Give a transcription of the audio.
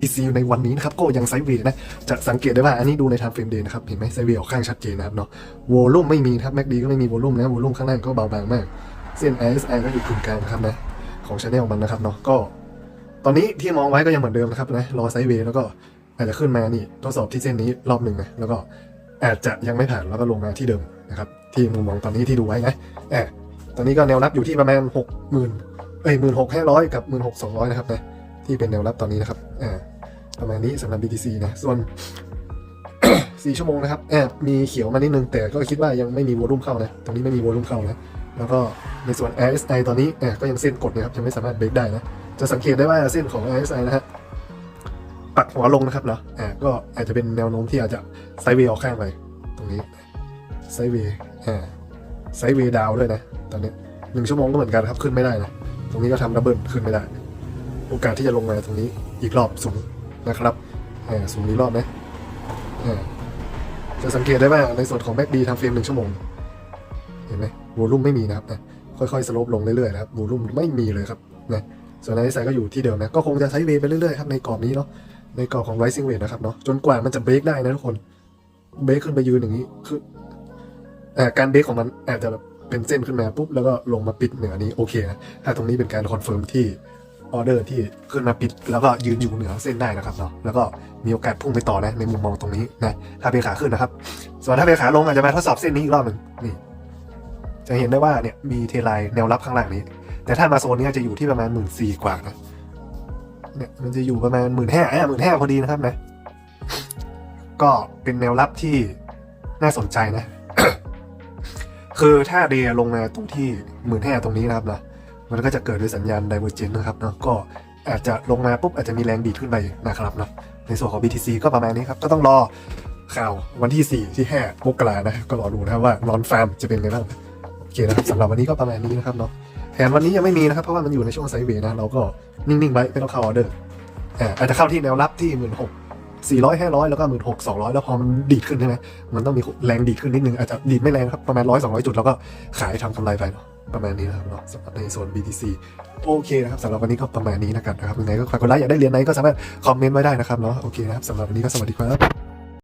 BTC ในวันนี้นะครับก็ยังไซด์เวย์นะ จะสังเกตได้ว่าอันนี้ดูใน time frame day นะครับ เห็นไหมไซด์เวย์ออกข้างชัดเจนนะครับเนาะวอลุ่มไม่มีครับ MACD ก็ไม่มีวอลุ่มนะวอลุ่มข้างล่างก็เบาบางมาก เส้น RSI ก็อยู่กึ่งกลางนะครับนะของช anel มันนะครับเนาะก็ ตอนนี้ที่มองไว้ก็ยังเหมือนเดิมนะครับนะรอไซด์เวย์แล้วก็อาจจะขึ้นมานี่ทดสอบที่เส้นนี้รอบหนึ่งนะแล้วก็อาจจะยังไม่ผ่านแล้วก็ลงมาที่เดิมนะครับที่มุมมองตอนนี้ที่ดูไว้นะแอบตอนนี้ก็แนวรับอยู่ที่ประมาณหกหมื่นเอ้ยหมื่นหกห้าร้อยกับหมื่นหกสองร้อยนะครับนะ ที่เป็นแนวรับตอนนี้นะครับอ่าประมาณนี้สำหรับ BTC นะ ส่วนสี่ชั่วโมงนะครับแอบมีเขียวมานิดนึง แต่ก็คิดว่ายังไม่มีวอลุ่มเข้านะ ตรงนี้ไม่มีวอลุ่มเข้านะ แล้วก็ในส่วน RSI ตอนนี้แอบก็ยังเส้นกดนะครับ ยังไม่สามารถเบรกได้นะ จะสังเกตได้ว่าเส้นของ RSI นะฮะ ปักหัวลงนะครับเนาะอ่าก็อาจจะเป็นแนวโน้มที่อาจจะไซด์เวย์ออกข้างไป ตรงนี้ ไซด์เวย์อ่าไซด์เวย์ดาวด้วยนะ ตอนนี้หนึ่งชั่วโมงก็เหมือนกันครับ ขึ้นไม่ได้นะ ตรงนี้ก็ทำดับเบิลขึ้นไม่ได้ โอกาสที่จะลงมาตรงนี้อีกรอบสูงนะครับอ่าสูงอีกรอบนะอ่าจะสังเกตได้ว่าในส่วนของแบ็กดีทำเฟรมหนึ่งชั่วโมง เห็นไหมวอลุ่มไม่มีนะครับนะค่อยๆสโลปลงเรื่อยๆนะครับวอลุ่มไม่มีเลยครับนะส่วนไอซ์ไซก็อยู่ที่เดิมนะก็คงจะใช้เวไปเรื่อยๆครับในกรอบนี้เนาะในกรอบของ rising wave นะครับเนาะจนกว่ามันจะเบรกได้นะทุกคนเบรกขึ้นไปยืนอย่างนี้คืออ่าการเบรกของมันอาจจะแบบเป็นเส้นขึ้นมาปุ๊บแล้วก็ลงมาปิดเหนือนี้โอเคนะถ้าตรงนี้เป็นการคอนเฟิร์มที่ ออเดอร์ที่ขึ้นมาปิด แล้วก็ยืนอยู่เหนือเส้นได้นะครับเนาะแล้วก็มีโอกาสพุ่งไปต่อนะในมุมมองตรงนี้นะถ้าเป็นขาขึ้นนะครับ ส่วนถ้าเป็นขาลงอาจจะมาทดสอบเส้นนี้อีกรอบหนึ่งนี่จะเห็นได้ว่าเนี่ยมีเทไลน์แนวรับข้างล่างนี้ แต่ถ้ามาโซนนี้จะอยู่ที่ประมาณหมื่นสี่กว่านะเนี่ยมันจะอยู่ประมาณหมื่นห้าอะหมื่นห้าพอดีนะครับนะ ก็เป็นแนวรับที่น่าสนใจนะ คือถ้าเดลงมาตรงที่หมื่นห้าตรงนี้นะครับนะ มันก็จะเกิดด้วยสัญญาณ divergence นะครับเนาะก็อาจจะลงมาปุ๊บอาจจะมีแรงดีดขึ้นไปนะครับเนาะในส่วนของ BTC ก็ประมาณนี้ครับก็ต้องรอข่าววันที่ 4 ที่5มกรานะก็รอดูนะครับว่านอนฟาร์มจะเป็นไงบ้างโอเคนะครับสำหรับวันนี้ก็ประมาณนี้นะครับเนาะแผนวันนี้ยังไม่มีนะครับเพราะว่ามันอยู่ในช่วงไซเวนะเราก็นิ่งๆไว้ไม่ต้องเข้าออเดอร์อ่าอาจจะเข้าที่แนวรับที่หมื่นหกสี่ร้อยห้าร้อยแล้วก็หมื่นหกสองร้อยแล้วพอมันดีดขึ้นใช่ไหมมันต้องมีแรงดีดขึ้นนิดนึงอาจจะดีดไม่แรงครับประมาณร้อยสองร้อยจุดแล้วก็ขายทำกำไรไปเนาะ ประมาณนี้นะครับเนาะสำหรับในโซน BTC โอเคนะครับสำหรับวันนี้ก็ประมาณนี้นะครับนะครับยังไงก็ใครคนไลค์อยากได้เรียนไหนก็สามารถคอมเมนต์ไว้ได้นะครับเนาะโอเคนะครับสำหรับวันนี้ก็สวัสดีครับ